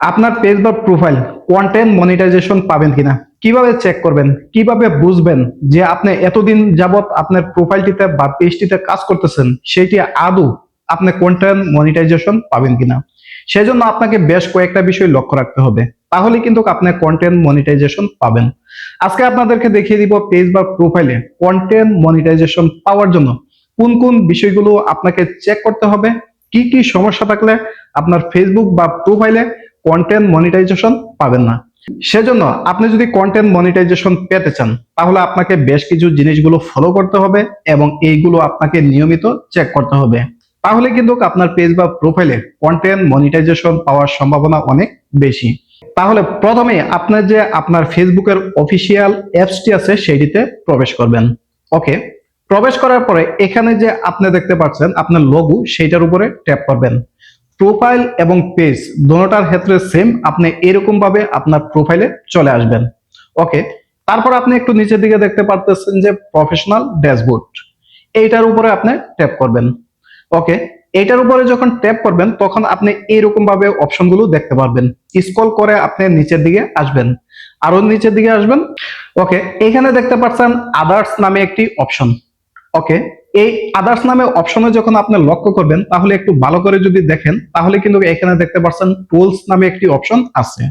আপনার পেজ বা profile content monetization পাবেন কিনা? কীভাবে চেক করবেন? কীভাবে বুঝবেন যে আপনি এতদিন যাবত আপনার প্রোফাইলটিতে বা পেজটিতে কাজ করতেছেন, সেটি আদৌ আপনি কন্টেন্ট মনিটাইজেশন পাবেন কিনা? সেজন্য আপনাকে বেশ কয়েকটা বিষয় লক্ষ্য রাখতে হবে। তাহলে কিন্তু আপনি কন্টেন্ট মনিটাইজেশন পাবেন। আজকে আপনাদেরকে দেখিয়ে দিব পেজ বা প্রোফাইলে কন্টেন্ট মনিটাইজেশন পাওয়ার জন্য কোন কোন বিষয়গুলো আপনাকে চেক করতে হবে, কি কি সমস্যা থাকলে আপনার ফেসবুক বা প্রোফাইলে কন্টেন্ট মনিটাইজেশন পাবেন না। সেজন্য আপনি যদি কন্টেন্ট মনিটাইজেশন পেতে চান, তাহলে আপনাকে বেশ কিছু জিনিসগুলো ফলো করতে হবে এবং এইগুলো আপনাকে নিয়মিত চেক করতে হবে। তাহলে কিন্তু আপনার পেজ বা প্রোফাইলে কন্টেন্ট মনিটাইজেশন পাওয়ার সম্ভাবনা অনেক বেশি। তাহলে প্রথমে আপনার যে আপনার ফেসবুকের অফিসিয়াল অ্যাপসটি আছে, সেইটিতে প্রবেশ করবেন। ওকে প্রবেশ করার পরে এখানে যে আপনি দেখতে পাচ্ছেন, আপনার লঘু সেইটার উপরে ট্যাপ করবেন। প্রোফাইল এবং পেজ দোনোটার ক্ষেত্রে সেম আপনি এরকম ভাবে আপনার প্রোফাইলে চলে আসবেন। ওকে তারপর আপনি একটু নিচের দিকে দেখতে পারতেছেন যে প্রফেশনাল ড্যাশবোর্ড এইটার উপরে আপনি ট্যাপ করবেন। ওকে এইটার উপরে যখন ট্যাপ করবেন, তখন আপনি এইরকম ভাবে অপশনগুলো দেখতে পারবেন। স্ক্রল করে আপনি নিচের দিকে আসবেন। আরও নিচের দিকে আসবেন। ওকে এখানে দেখতে পাচ্ছেন আদার্স নামে একটি অপশন ওকে এই আদার্স নামে অপশনে যখন আপনি লক্ষ্য করবেন, তাহলে একটু ভালো করে যদি দেখেন, তাহলে কিন্তু এখানে দেখতে পাচ্ছেন টুলস নামে একটি অপশন আছে।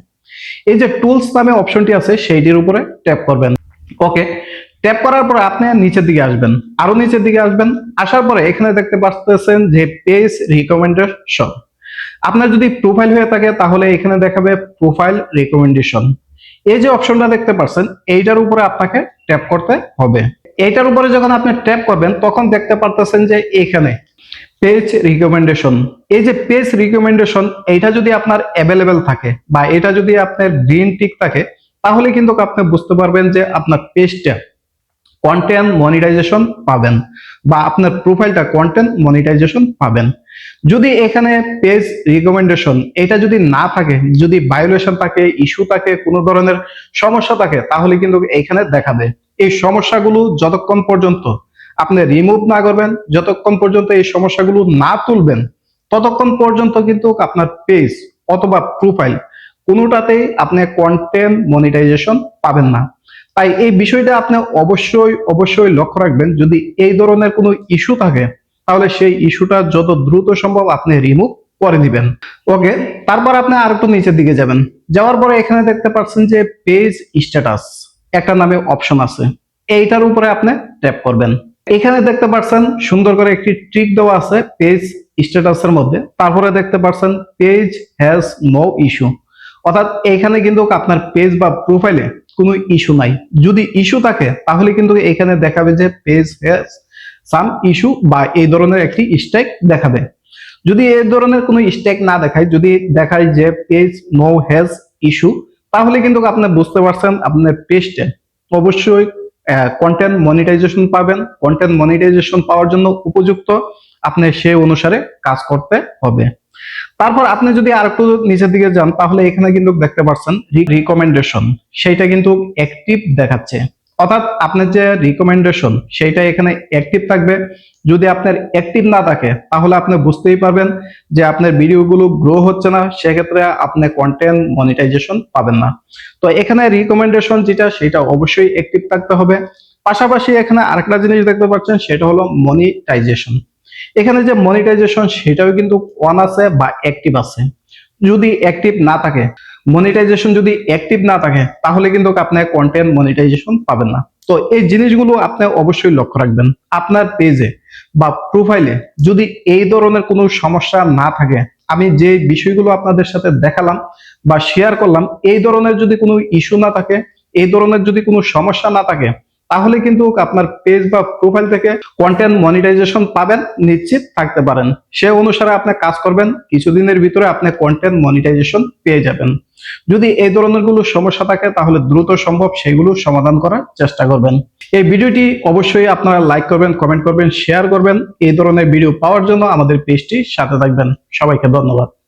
এই যে টুলস নামে অপশনটি আছে, সেইটির উপরে ট্যাপ করবেন। ওকে ট্যাপ করার পরে আপনি নিচের দিকে আসবেন। আরও নিচের দিকে আসবেন, আসার পরে এখানে দেখতে পাচ্ছেন যে পেজ রিকমেন্ডেশন আপনার যদি প্রোফাইল হয়ে থাকে, তাহলে এখানে দেখাবে প্রোফাইল রিকমেন্ডেশন এই যে অপশনটা দেখতে পাচ্ছেন এইটার উপরে আপনাকে ট্যাপ করতে হবে। এইটার উপরে যখন আপনি ট্যাপ করবেন, তখন দেখতে পারতেছেন যে এখানে পেজ রিকমেন্ডেশন এই যে পেজ রিকমেন্ডেশন এইটা যদি আপনার অ্যাভেলেবেল থাকে বা এটা যদি আপনার গ্রিন টিক থাকে, তাহলে কিন্তু আপনি বুঝতে পারবেন যে আপনার পেজটা কন্টেন্ট মনিটাইজেশন পাবেন বা আপনার প্রোফাইলটা কন্টেন্ট মনিটাইজেশন পাবেন। যদি এখানে পেজ রিকমেন্ডেশন এটা যদি না থাকে, যদি ভায়োলেশন থাকে ইস্যু থাকে, কোনো ধরনের সমস্যা থাকে, তাহলে কিন্তু এখানে দেখাবে। এই সমস্যাগুলো যতক্ষণ পর্যন্ত আপনি রিমুভ না করবেন, যতক্ষণ পর্যন্ত এই সমস্যাগুলো না তুলবেন, ততক্ষণ পর্যন্ত কিন্তু আপনার পেজ অথবা প্রোফাইল কোনোটাতেই আপনি কন্টেন্ট মনিটাইজেশন পাবেন না। তাই এই বিষয়টা আপনি অবশ্যই অবশ্যই লক্ষ্য রাখবেন, যদি এই ধরনের কোনো ইস্যু থাকে, তাহলে সেই ইস্যুটা যত দ্রুত সম্ভব আপনি রিমুভ করে দিবেন। ওকে তারপর আপনি আর একটু নিচের দিকে যাবেন। যাওয়ার পরে এখানে দেখতে পাচ্ছেন যে পেজ স্ট্যাটাস একটা নামে অপশন আছে। এইটার উপরে আপনি ট্যাপ করবেন। এখানে দেখতে পাচ্ছেন সুন্দর করে একটি ট্রিক দেওয়া আছে পেজ স্ট্যাটাসের মধ্যে। তারপরে দেখতে পাচ্ছেন পেজ হ্যাজ নো ইস্যু অর্থাৎ এখানে কিন্তু আপনার পেজ বা প্রোফাইলে কোনো ইস্যু নাই। যদি ইস্যু থাকে, তাহলে কিন্তু এখানে দেখাবে যে পেজ হ্যাজ সাম ইস্যু বা এই ধরনের একটি স্ট্যাক দেখাবে। যদি এই ধরনের কোনো স্ট্যাক না দেখায়, যদি দেখায় যে পেজ নো হ্যাজ ইস্যু তাহলে কিন্তু আপনি বুঝতে পারছেন আপনার পেজটা অবশ্যই কন্টেন্ট মনিটাইজেশন পাবেন। কন্টেন্ট মনিটাইজেশন পাওয়ার জন্য উপযুক্ত আপনি সেই অনুসারে কাজ করতে হবে। তারপর আপনি যদি আর একটু নিচের দিকে যান, তাহলে এখানে কিন্তু দেখতে পাচ্ছেন রিকমেন্ডেশন সেইটা কিন্তু অ্যাক্টিভ দেখাচ্ছে। অর্থাৎ আপনার যে রিকমেন্ডেশন সেইটা এখানে অ্যাক্টিভ থাকবে। যদি আপনার অ্যাক্টিভ না থাকে, তাহলে আপনি বুঝতেই পারবেন যে আপনার ভিডিওগুলো গ্রো হচ্ছে না, সেক্ষেত্রে আপনি কন্টেন্ট মনিটাইজেশন পাবেন না। তো এখানে রিকমেন্ডেশন যেটা, সেটা অবশ্যই অ্যাক্টিভ থাকতে হবে। পাশাপাশি এখানে আরেকটা জিনিস দেখতে পাচ্ছেন, সেটা হলো মনিটাইজেশন এখানে যে মনিটাইজেশন সেটাও কিন্তু অন আছে বা অ্যাক্টিভ আছে। যদি অ্যাক্টিভ না থাকে মনিটাইজেশন যদি অ্যাক্টিভ না থাকে, তাহলে কিন্তু আপনি কন্টেন্ট মনিটাইজেশন পাবেন না। তো এই জিনিসগুলো আপনি অবশ্যই লক্ষ্য রাখবেন। আপনার পেজে বা প্রোফাইলে যদি এই ধরনের কোনো সমস্যা না থাকে, আমি যে বিষয়গুলো আপনাদের সাথে দেখালাম বা শেয়ার করলাম, এই ধরনের যদি কোনো ইস্যু না থাকে, এই ধরনের যদি কোনো সমস্যা না থাকে তাহলে কিন্তু আপনার পেজ বা প্রোফাইল থেকে কন্টেন্ট মনিটাইজেশন পাবেন, নিশ্চিত থাকতে পারেন। সে অনুসারে আপনি কাজ করবেন, কিছুদিনের ভিতরে আপনি কন্টেন্ট মনিটাইজেশন পেয়ে যাবেন। যদি এই ধরনেরগুলো সমস্যা থাকে, তাহলে দ্রুত সম্ভব সেগুলো সমাধান করার চেষ্টা করবেন। এই ভিডিওটি অবশ্যই আপনারা লাইক করবেন কমেন্ট করবেন শেয়ার করবেন। এই ধরনের ভিডিও পাওয়ার জন্য আমাদের পেজটি সাথে থাকবেন। সবাইকে ধন্যবাদ।